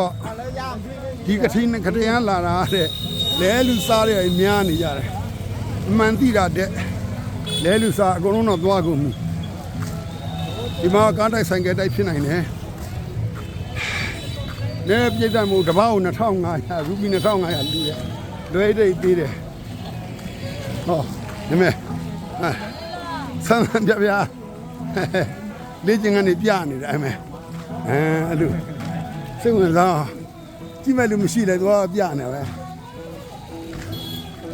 တော့ဒီကတိနဲ့ကတိယလာတာတဲ့လဲလူစားတွေများနေကြတယ်အမှန်တိတာတဲ့လဲလူစားအကုန်လုံးတော့သွားကုန်ပြီဒီမှာကားတိုက်ဆိုင်ကယ်တိုက်ဖြစ်နိုင်တယ်လဲပြည့်တယ်မို့တပောက်2500ရူပီ2500လူရလွဲတိတ်သေးတယ်ဟောဒီမဲ့ဟာဆန်းဆန်းပြပြလေ့ကျင့်ကနေပြနေတယ်အဲ့မဲ့အဲအဲ့လို စိတ်ဝင်စားအောင်ကြည့်မဲ့လူမရှိလဲသွားပြနေပဲ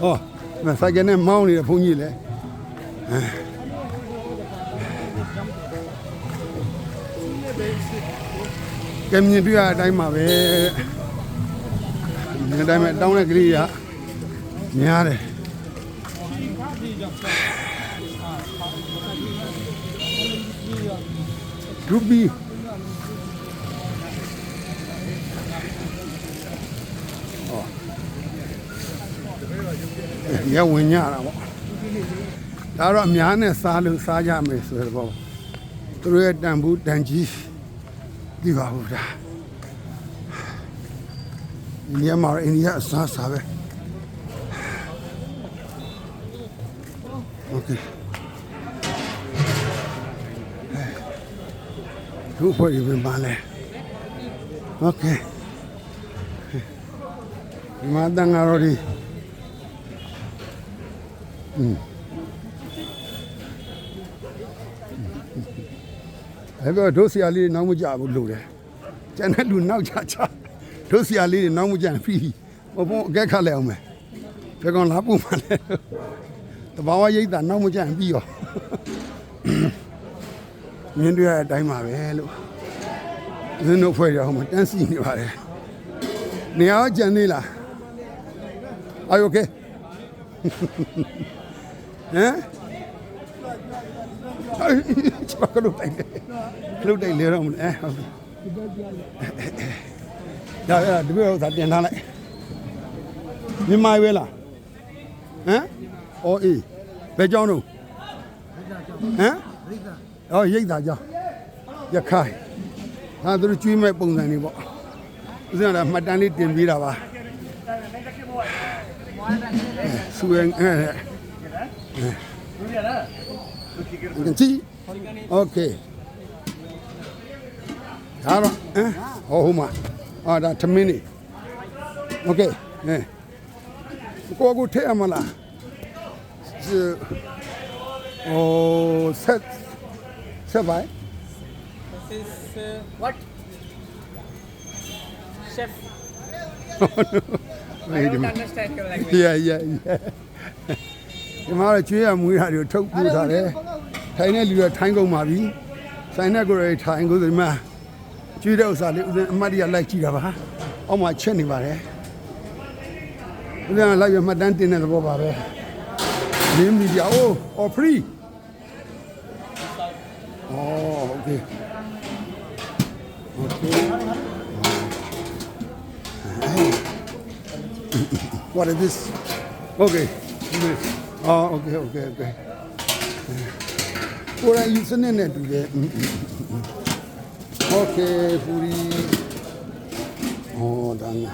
ဟောမဆိုင်ကနဲ့မောင်းနေတဲ့ဘုန်းကြီးလဲကဲမြင်တွေ့ရတဲ့အတိုင်းပါပဲမြင်တဲ့အတိုင်းပဲတောင်းတဲ့ကလေးကများတယ်ရူပီ ရဝင်ညတာပေါ့ဒါတော့အများနဲ့စားလို့စားကြမယ်ဆိုတဲ့ပေါ့သူတို့ရဲ့တန်ဘူးတန်ကြီးဒီပါဘူးဒါအိန္ဒိယမှာအိန္ဒိယအစားစားပဲโอเคသူ့ဖွဲ့ရင်ပါလဲโอเคဒီမှာတန်ဃာတော်ဒီ အဲ့တော့ဒုဆရာလေးတွေနောက်မကြဘူးလို့တယ်ကျန်တဲ့လူနောက်ကြချဒုဆရာလေးတွေနောက်မကြပြီးဘဘုံအကက်ခတ်လဲအောင်မယ်ဘယ်ကောင်လာပူမှလဲတဘာဝရိတ်တာနောက်မကြပြီးရောမြင်တွေ့ရတဲ့အတိုင်းပါပဲလို့ဇင်းတို့ဖွဲ့ရအောင်မတန်းစီနေပါတယ်နေရာကြံနေလား Are you okay ဟမ်ချပါကလို့တိုင်တယ်ကလို့တိုင်လေတော့မလဲဟုတ်ပြီဒါရဒီဘက်ဥစ္စာတင်ထားလိုက်မြန်မာရွေးလားဟမ်အော်အေးဘယ်ကြောင်းတော့ဟမ်အော်ရိတ်တာကြောင်းရခိုင်ဟာသူတို့ကျွေးမဲ့ပုံစံတွေပေါ့ဥစဉ်ကမှတ်တမ်းလေးတင်ပေးတာပါဆူရင်အဲ You can see? Okay. ဒါတော့ဟမ်ဟောဟိုမှာအာဒါထမင်းနေ Okay ဟဲ့ကိုကိုထဲရမလားโอ้ဆက်ဆက်ပါ This is uh, what? Chef. I Wait a don't minute. understand your language. Yeah yeah yeah ဒီမှာတော့ကျွေးရမွေးတာတွေကိုထုတ်ပြထားတယ်ထိုင်တဲ့လူတွေထိုင်းကုန်ပါပြီဆိုင်တဲ့ကိုယ်တွေထိုင်ကုန်ဒီမှာကျွေးတဲ့ဥစ္စာလေးဦးဇင်းအမတ်တရလိုက်ကြည့်တာပါအောက်မှာချက်နေပါတယ်ဦးဇင်းကလိုက်ရမှတ်တမ်းတင်တဲ့သဘောပါပဲလင်းမီဒီယာအိုးအော် free အော် okay okay what is this okay oh okay okay okay ကိုယ်တိုင်ယူစနစ်နဲ့တူတယ်อืมอืมอืม okay ပူရီဟောဒါနာ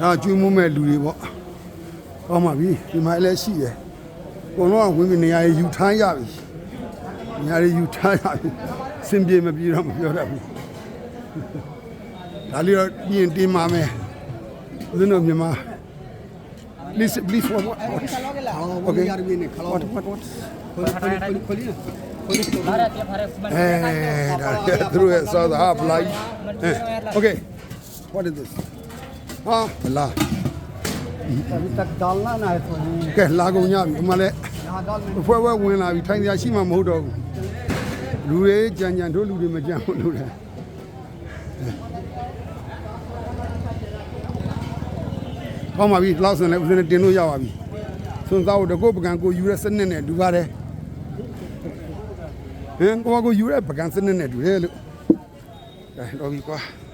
ဒါကျွေးမွေးမဲ့လူတွေပေါ့ကောင်းပါပြီဒီမှာလည်းရှိတယ်ကိုတော့ဝင်ပြီးနေရာယူထားရပြီနေရာယူထားရပြီစင်ပြေမပြေတော့မပြောတတ်ဘူးဒါလေးတော့ပြင်တင်ပါမယ်ဦးဇင်းတို့မြန်မာ Please, please, what, what, what? Okay. What, what, what? အဲဒါသူတို့ရဲ့အစားအစာဟာဖလာကြီးအဲ Okay. What is this? ဟာဖလာ अभी तक डालना ना है तो ကဲလာကုန်ညပြီဒီမှာလဲ यहाँ डाल အဖွဲဖွဲဝင်လာပြီထိုင်စရာရှိမှမဟုတ်တော့ဘူးလူတွေကြံကြံတို့လူတွေမကြံဘူးလို့လဲ ကောင်းပါပြီလောက်စင်လဲဦးစင်းနဲ့တင်လို့ရပါပြီစွန်သားတို့တကုတ်ပကံကိုယူရဲစနစ်နဲ့ဒူပါတယ်ဟင်ကိုကကိုယူရဲပကံစနစ်နဲ့ဒူရဲလို့ကဲတော့ပြီကွာ